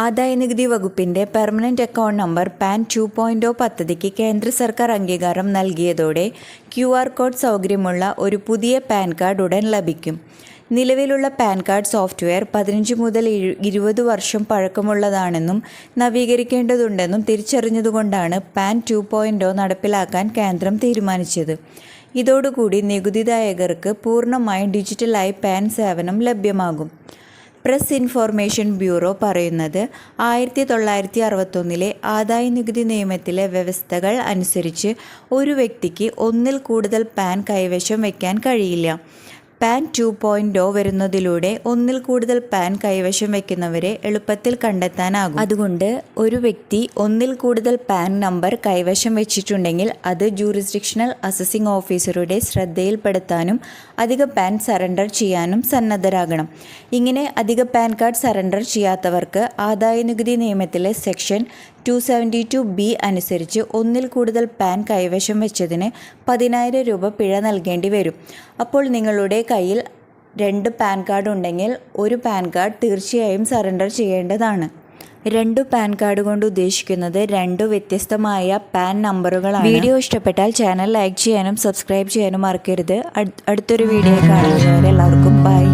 ആദായനികുതി വകുപ്പിന്റെ permanent account number PAN two point O പദ്ധതിക്ക് കേന്ദ്ര സർക്കാർ അംഗീകാരം നൽകിയതോടെ ക്യു ആർ കോഡ് സൗകര്യമുള്ള ഒരു പുതിയ പാൻ കാർഡ് ഉടൻ ലഭിക്കും. നിലവിലുള്ള പാൻ കാർഡ് സോഫ്റ്റ്വെയർ പതിനഞ്ച് മുതൽ ഇരു- ഇരുപത് വർഷം പഴക്കമുള്ളതാണെന്നും നവീകരിക്കേണ്ടതുണ്ടെന്നും തിരിച്ചറിഞ്ഞതുകൊണ്ടാണ് പാൻ ടു പോയിന്റ് ഒ നടപ്പിലാക്കാൻ കേന്ദ്രം തീരുമാനിച്ചത്. ഇതോടുകൂടി നികുതിദായകർക്ക് പൂർണമായും ഡിജിറ്റലായി പാൻ സേവനം ലഭ്യമാകും. പ്രസ് ഇൻഫോർമേഷൻ ബ്യൂറോ പറയുന്നത് ആയിരത്തി തൊള്ളായിരത്തി അറുപത്തൊന്നിലെ ആദായ നികുതി നിയമത്തിലെ വ്യവസ്ഥകൾ അനുസരിച്ച് ഒരു വ്യക്തിക്ക് ഒന്നിൽ കൂടുതൽ പാൻ കൈവശം വയ്ക്കാൻ കഴിയില്ല. പാൻ ടു പോയിന്റ് വരുന്നതിലൂടെ ഒന്നിൽ കൂടുതൽ പാൻ കൈവശം വയ്ക്കുന്നവരെ എളുപ്പത്തിൽ കണ്ടെത്താനാകും. അതുകൊണ്ട് ഒരു വ്യക്തി ഒന്നിൽ കൂടുതൽ പാൻ നമ്പർ കൈവശം വെച്ചിട്ടുണ്ടെങ്കിൽ അത് ജൂറിസ്ഡിക്ഷണൽ അസസിംഗ് ഓഫീസറുടെ ശ്രദ്ധയിൽപ്പെടുത്താനും അധിക പാൻ സറണ്ടർ ചെയ്യാനും സന്നദ്ധരാകണം. ഇങ്ങനെ അധിക പാൻ കാർഡ് സറണ്ടർ ചെയ്യാത്തവർക്ക് ആദായനികുതി നിയമത്തിലെ section two seventy two B അനുസരിച്ച് ഒന്നിൽ കൂടുതൽ പാൻ കൈവശം വെച്ചതിന് പതിനായിരം രൂപ പിഴ നൽകേണ്ടി വരും. അപ്പോൾ നിങ്ങളുടെ കയ്യിൽ രണ്ട് പാൻ കാർഡ് ഉണ്ടെങ്കിൽ ഒരു പാൻ കാർഡ് തീർച്ചയായും സറണ്ടർ ചെയ്യേണ്ടതാണ്. രണ്ട് പാൻ കാർഡ് കൊണ്ട് ഉദ്ദേശിക്കുന്നത് രണ്ട് വ്യത്യസ്തമായ പാൻ നമ്പറുകളാണ്. വീഡിയോ ഇഷ്ടപ്പെട്ടാൽ ചാനൽ ലൈക്ക് ചെയ്യാനും സബ്സ്ക്രൈബ് ചെയ്യാനും മറക്കരുത്. അടുത്തൊരു വീഡിയോ കാണുന്നവരെ എല്ലാവർക്കും ബൈ.